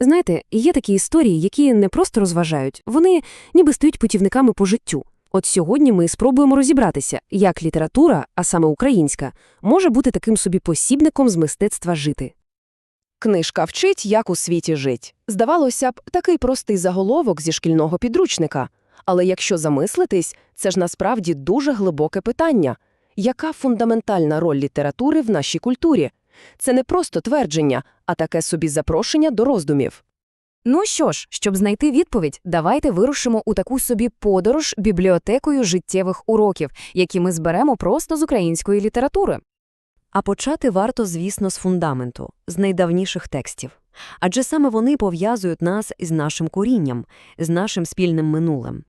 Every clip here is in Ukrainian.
Знаєте, є такі історії, які не просто розважають, вони ніби стають путівниками по життю. От сьогодні ми спробуємо розібратися, як література, а саме українська, може бути таким собі посібником з мистецтва жити. Книжка вчить, як у світі жить. Здавалося б, такий простий заголовок зі шкільного підручника. Але якщо замислитись, це ж насправді дуже глибоке питання. Яка фундаментальна роль літератури в нашій культурі? Це не просто твердження, а таке собі запрошення до роздумів. Ну що ж, щоб знайти відповідь, давайте вирушимо у таку собі подорож бібліотекою життєвих уроків, які ми зберемо просто з української літератури. А почати варто, звісно, з фундаменту, з найдавніших текстів. Адже саме вони пов'язують нас із нашим корінням, з нашим спільним минулим.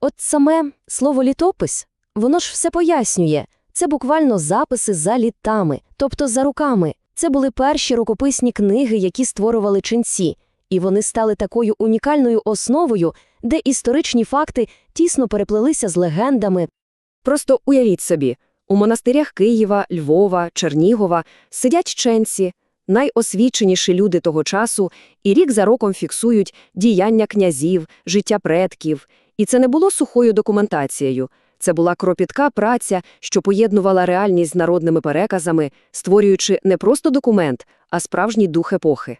От саме слово літопис, воно ж все пояснює. Це буквально записи за літами, тобто за руками. Це були перші рукописні книги, які створювали ченці, і вони стали такою унікальною основою, де історичні факти тісно переплелися з легендами. Просто уявіть собі, у монастирях Києва, Львова, Чернігова сидять ченці, найосвіченіші люди того часу, і рік за роком фіксують діяння князів, життя предків. І це не було сухою документацією. Це була кропітка праця, що поєднувала реальність з народними переказами, створюючи не просто документ, а справжній дух епохи.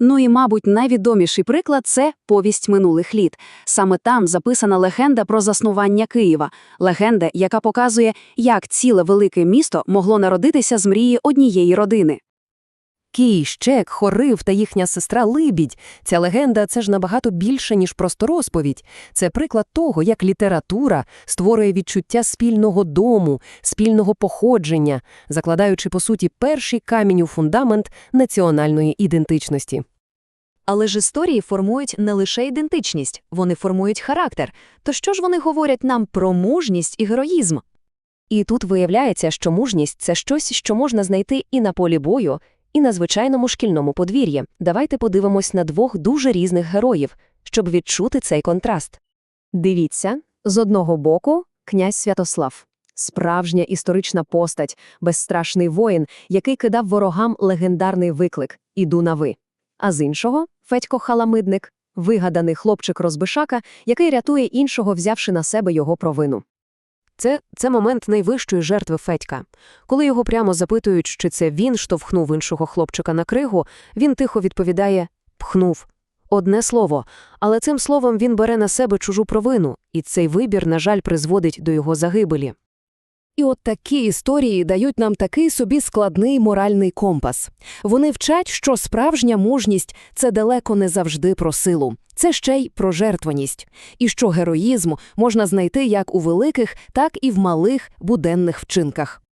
Ну і, мабуть, найвідоміший приклад – це «Повість минулих літ». Саме там записана легенда про заснування Києва. Легенда, яка показує, як ціле велике місто могло народитися з мрії однієї родини. Кій, Щек, Хорив та їхня сестра Либідь. Ця легенда – це ж набагато більше, ніж просто розповідь. Це приклад того, як література створює відчуття спільного дому, спільного походження, закладаючи, по суті, перший камінь у фундамент національної ідентичності. Але ж історії формують не лише ідентичність, вони формують характер. То що ж вони говорять нам про мужність і героїзм? І тут виявляється, що мужність – це щось, що можна знайти і на полі бою, і на звичайному шкільному подвір'ї. Давайте подивимось на двох дуже різних героїв, щоб відчути цей контраст. Дивіться, з одного боку – князь Святослав. Справжня історична постать, безстрашний воїн, який кидав ворогам легендарний виклик «Іду на ви». А з іншого – Федько Халамидник, вигаданий хлопчик-розбишака, який рятує іншого, взявши на себе його провину. Це, це момент найвищої жертви Федька. Коли його прямо запитують, чи це він штовхнув іншого хлопчика на кригу, він тихо відповідає «пхнув». Одне слово, але цим словом він бере на себе чужу провину, і цей вибір, на жаль, призводить до його загибелі. І от такі історії дають нам такий собі складний моральний компас. Вони вчать, що справжня мужність – це далеко не завжди про силу. Це ще й про жертваність. І що героїзм можна знайти як у великих, так і в малих буденних вчинках.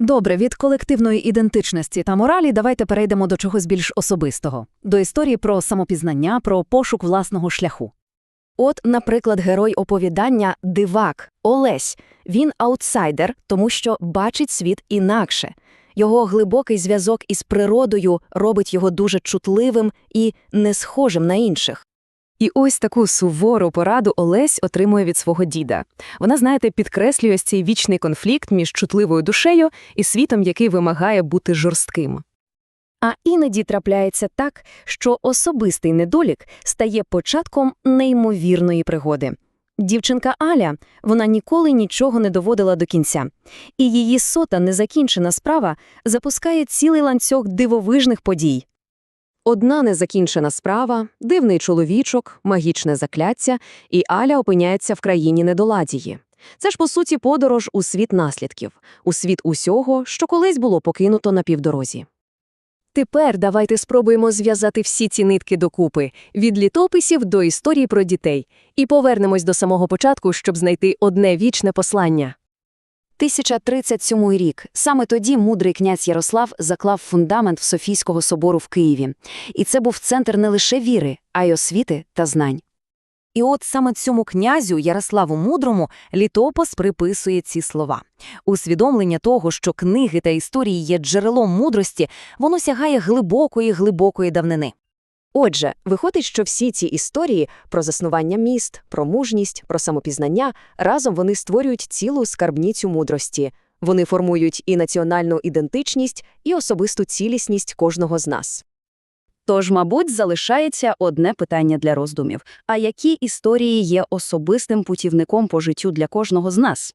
Добре, від колективної ідентичності та моралі давайте перейдемо до чогось більш особистого. До історії про самопізнання, про пошук власного шляху. От, наприклад, герой оповідання Дивак Олесь. Він аутсайдер, тому що бачить світ інакше. Його глибокий зв'язок із природою робить його дуже чутливим і не схожим на інших. І ось таку сувору пораду Олесь отримує від свого діда. Вона, знаєте, підкреслює цей вічний конфлікт між чутливою душею і світом, який вимагає бути жорстким. А іноді трапляється так, що особистий недолік стає початком неймовірної пригоди. Дівчинка Аля, вона ніколи нічого не доводила до кінця, і її сота незакінчена справа запускає цілий ланцюг дивовижних подій. Одна незакінчена справа, дивний чоловічок, магічне закляття, і Аля опиняється в країні недоладії. Це ж, по суті, подорож у світ наслідків, у світ усього, що колись було покинуто на півдорозі. Тепер давайте спробуємо зв'язати всі ці нитки докупи – від літописів до історії про дітей, і повернемось до самого початку, щоб знайти одне вічне послання. 1037 рік. Саме тоді мудрий князь Ярослав заклав фундамент в Софійського собору в Києві. І це був центр не лише віри, а й освіти та знань. І от саме цьому князю Ярославу Мудрому літопис приписує ці слова. Усвідомлення того, що книги та історії є джерелом мудрості, воно сягає глибокої глибокої давнини. Отже, виходить, що всі ці історії про заснування міст, про мужність, про самопізнання разом вони створюють цілу скарбніцю мудрості. Вони формують і національну ідентичність, і особисту цілісність кожного з нас. Тож, мабуть, залишається одне питання для роздумів. А які історії є особистим путівником по життю для кожного з нас?